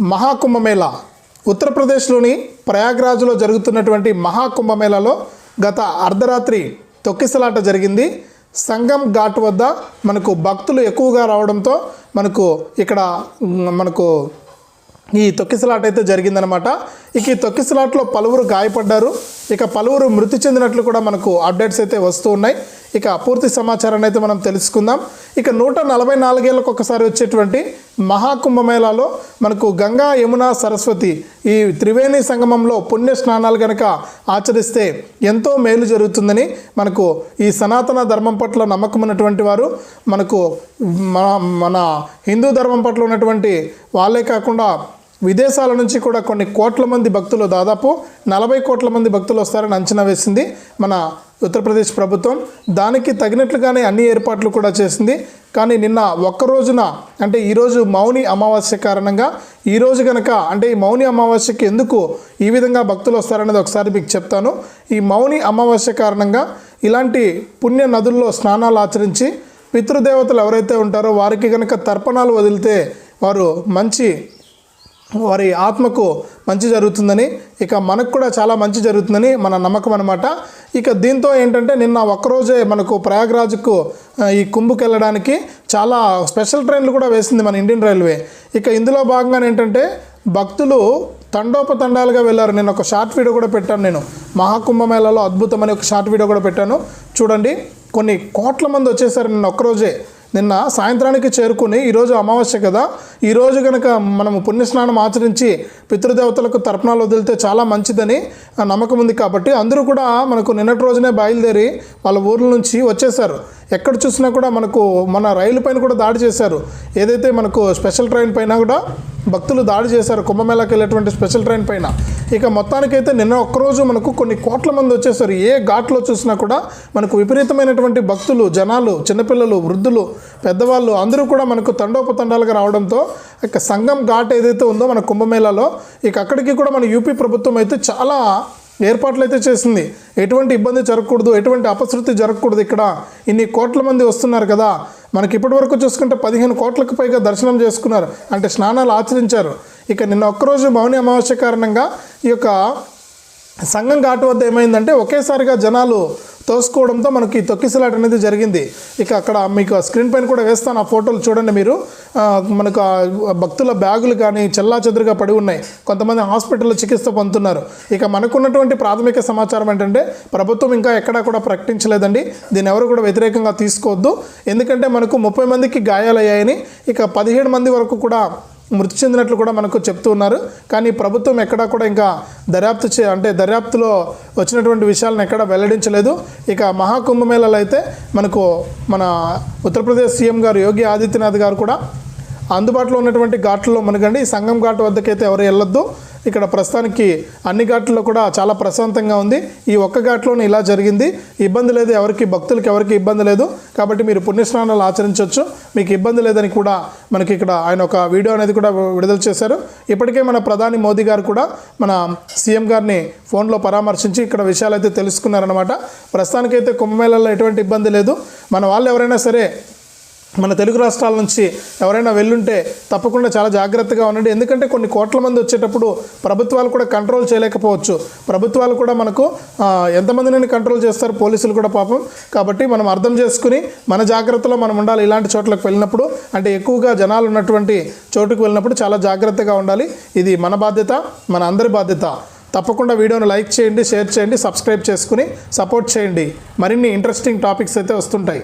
మహాకుంభమేళా. ఉత్తరప్రదేశ్లోని ప్రయాగ్రాజ్లో జరుగుతున్నటువంటి మహాకుంభమేళాలో గత అర్ధరాత్రి తొక్కిసలాట జరిగింది. సంగం ఘాట్ వద్ద మనకు భక్తులు ఎక్కువగా రావడంతో మనకు ఇక్కడ మనకు ఈ తొక్కిసలాట అయితే జరిగిందనమాట. ఇక ఈ తొక్కిసలాటలో పలువురు గాయపడ్డారు. ఇక పలువురు మృతి చెందినట్లు కూడా మనకు అప్డేట్స్ అయితే వస్తూ ఉన్నాయి. ఇక పూర్తి సమాచారాన్ని అయితే మనం తెలుసుకుందాం. ఇక నూట నలభై నాలుగేళ్ళకు ఒకసారి వచ్చేటువంటి మహాకుంభమేళాలో మనకు గంగా యమున సరస్వతి ఈ త్రివేణి సంగమంలో పుణ్య స్నానాలు కనుక ఆచరిస్తే ఎంతో మేలు జరుగుతుందని మనకు ఈ సనాతన ధర్మం పట్ల నమ్మకం ఉన్నటువంటి వారు మనకు మన మన హిందూ ధర్మం పట్ల ఉన్నటువంటి వాళ్ళే కాకుండా విదేశాల నుంచి కూడా కొన్ని కోట్ల మంది భక్తులు దాదాపు నలభై కోట్ల మంది భక్తులు వస్తారని అంచనా వేసింది మన ఉత్తరప్రదేశ్ ప్రభుత్వం. దానికి తగినట్లుగానే అన్ని ఏర్పాట్లు కూడా చేసింది. కానీ నిన్న ఒక్క రోజున అంటే ఈరోజు మౌని అమావాస్య కారణంగా ఈరోజు కనుక అంటే ఈ మౌని అమావాస్యకి ఎందుకు ఈ విధంగా భక్తులు వస్తారనేది ఒకసారి మీకు చెప్తాను. ఈ మౌని అమావాస్య కారణంగా ఇలాంటి పుణ్య నదుల్లో స్నానాలు ఆచరించి పితృదేవతలు ఎవరైతే ఉంటారో వారికి కనుక తర్పణాలు వదిలితే వారు మంచి వారి ఆత్మకు మంచి జరుగుతుందని ఇక మనకు కూడా చాలా మంచి జరుగుతుందని మన నమ్మకం అనమాట ఇక దీంతో ఏంటంటే నిన్న ఒక్కరోజే మనకు ప్రయాగ్రాజ్కు ఈ కుంభుకెళ్ళడానికి చాలా స్పెషల్ ట్రైన్లు కూడా వేసింది మన ఇండియన్ రైల్వే. ఇక ఇందులో భాగంగా ఏంటంటే భక్తులు తండోపతండాలుగా వెళ్ళారు. నేను ఒక షార్ట్ వీడియో కూడా పెట్టాను నేను. మహాకుంభమేళాలో అద్భుతమని ఒక షార్ట్ వీడియో కూడా పెట్టాను. చూడండి కొన్ని కోట్ల మంది వచ్చేసారు నిన్న ఒక్కరోజే. నిన్న సాయంత్రానికి చేరుకుని ఈరోజు అమావాస్య కదా. ఈరోజు కనుక మనము పుణ్యస్నానం ఆచరించి పితృదేవతలకు తర్పణాలు వదిలితే చాలా మంచిదని నమ్మకం ఉంది కాబట్టి అందరూ కూడా మనకు నిన్నటి రోజునే బయలుదేరి వాళ్ళ ఊర్ల నుంచి వచ్చేసారు ఎక్కడ చూసినా కూడా మనకు మన రైలు పైన కూడా దాడి చేశారు. ఏదైతే మనకు స్పెషల్ ట్రైన్ పైన కూడా భక్తులు దాడి చేశారు. కుంభమేళాకి వెళ్ళేటువంటి స్పెషల్ ట్రైన్ పైన. ఇక మొత్తానికైతే నిన్న ఒక్కరోజు మనకు కొన్ని కోట్ల మంది వచ్చేసారు. ఏ ఘాట్లో చూసినా కూడా మనకు విపరీతమైనటువంటి భక్తులు జనాలు చిన్నపిల్లలు వృద్ధులు పెద్దవాళ్ళు అందరూ కూడా మనకు తండోపతండాలుగా రావడంతో ఇక సంఘం ఘాట్ ఏదైతే ఉందో మన కుంభమేళాలో ఇక అక్కడికి కూడా మన యూపీ ప్రభుత్వం అయితే చాలా ఏర్పాట్లు అయితే చేసింది. ఎటువంటి ఇబ్బంది జరగకూడదు ఎటువంటి అపశృతి జరగకూడదు ఇక్కడ. ఇన్ని కోట్ల మంది వస్తున్నారు కదా. మనకి ఇప్పటి వరకు చూసుకుంటే పదిహేను కోట్లకు పైగా దర్శనం చేసుకున్నారు. అంటే స్నానాలు ఆచరించారు. ఇక నిన్న ఒక్కరోజు మౌని అమావాస్య కారణంగా ఈ యొక్క సంఘం ఘాటు వద్ద ఏమైందంటే ఒకేసారిగా జనాలు తోసుకోవడంతో మనకి తొక్కిసలాట అనేది జరిగింది. ఇక అక్కడ మీకు స్క్రీన్ పైన కూడా వేస్తాను. ఆ ఫోటోలు చూడండి మీరు. మనకు భక్తుల బ్యాగులు కానీ చెల్లా చెదురుగా పడి ఉన్నాయి. కొంతమంది హాస్పిటల్లో చికిత్స పొందుతున్నారు. ఇక మనకున్నటువంటి ప్రాథమిక సమాచారం ఏంటంటే ప్రభుత్వం ఇంకా ఎక్కడా కూడా ప్రకటించలేదండి. దీన్ని ఎవరు కూడా వ్యతిరేకంగా తీసుకోవద్దు. ఎందుకంటే మనకు ముప్పై మందికి గాయాలయ్యాయని ఇక పదిహేడు మంది వరకు కూడా మృతి చెందినట్లు కూడా మనకు చెప్తూ ఉన్నారు. కానీ ప్రభుత్వం ఎక్కడా కూడా ఇంకా దర్యాప్తు చే అంటే దర్యాప్తులో వచ్చినటువంటి విషయాలను ఎక్కడా వెల్లడించలేదు. ఇక మహాకుంభమేళలో అయితే మనకు మన ఉత్తరప్రదేశ్ సీఎం గారు యోగి ఆదిత్యనాథ్ గారు కూడా అందుబాటులో ఉన్నటువంటి ఘాట్లలో మనకండి సంగం ఘాట్ వద్దకైతే ఎవరు వెళ్ళొద్దు. ఇక్కడ ప్రస్తుతానికి అన్ని ఘాట్లలో కూడా చాలా ప్రశాంతంగా ఉంది. ఈ ఒక్క ఘాట్లోనే ఇలా జరిగింది. ఇబ్బంది లేదు ఎవరికి భక్తులకి ఎవరికి ఇబ్బంది లేదు. కాబట్టి మీరు పుణ్యస్నానాలు ఆచరించవచ్చు మీకు ఇబ్బంది లేదని కూడా మనకి ఇక్కడ ఆయన ఒక వీడియో అనేది కూడా విడుదల చేశారు. ఇప్పటికే మన ప్రధాని మోదీ గారు కూడా మన సీఎం గారిని ఫోన్లో పరామర్శించి ఇక్కడ విషయాలు అయితే తెలుసుకున్నారనమాట ప్రస్తుతానికైతే కుంభమేళాలో ఎటువంటి ఇబ్బంది లేదు. మన వాళ్ళు ఎవరైనా సరే మన తెలుగు రాష్ట్రాల నుంచి ఎవరైనా వెళ్ళుంటే తప్పకుండా చాలా జాగ్రత్తగా ఉండండి. ఎందుకంటే కొన్ని కోట్ల మంది వచ్చేటప్పుడు ప్రభుత్వాలు కూడా కంట్రోల్ చేయలేకపోవచ్చు. ప్రభుత్వాలు కూడా మనకు ఎంతమందిని కంట్రోల్ చేస్తారు? పోలీసులు కూడా పాపం. కాబట్టి మనం అర్థం చేసుకుని మన జాగ్రత్తలో మనం ఉండాలి. ఇలాంటి చోట్లకు వెళ్ళినప్పుడు అంటే ఎక్కువగా జనాలు ఉన్నటువంటి చోటుకు వెళ్ళినప్పుడు చాలా జాగ్రత్తగా ఉండాలి. ఇది మన బాధ్యత మన అందరి బాధ్యత. తప్పకుండా వీడియోను లైక్ చేయండి షేర్ చేయండి సబ్స్క్రైబ్ చేసుకుని సపోర్ట్ చేయండి. మరిన్ని ఇంట్రెస్టింగ్ టాపిక్స్ అయితే వస్తుంటాయి.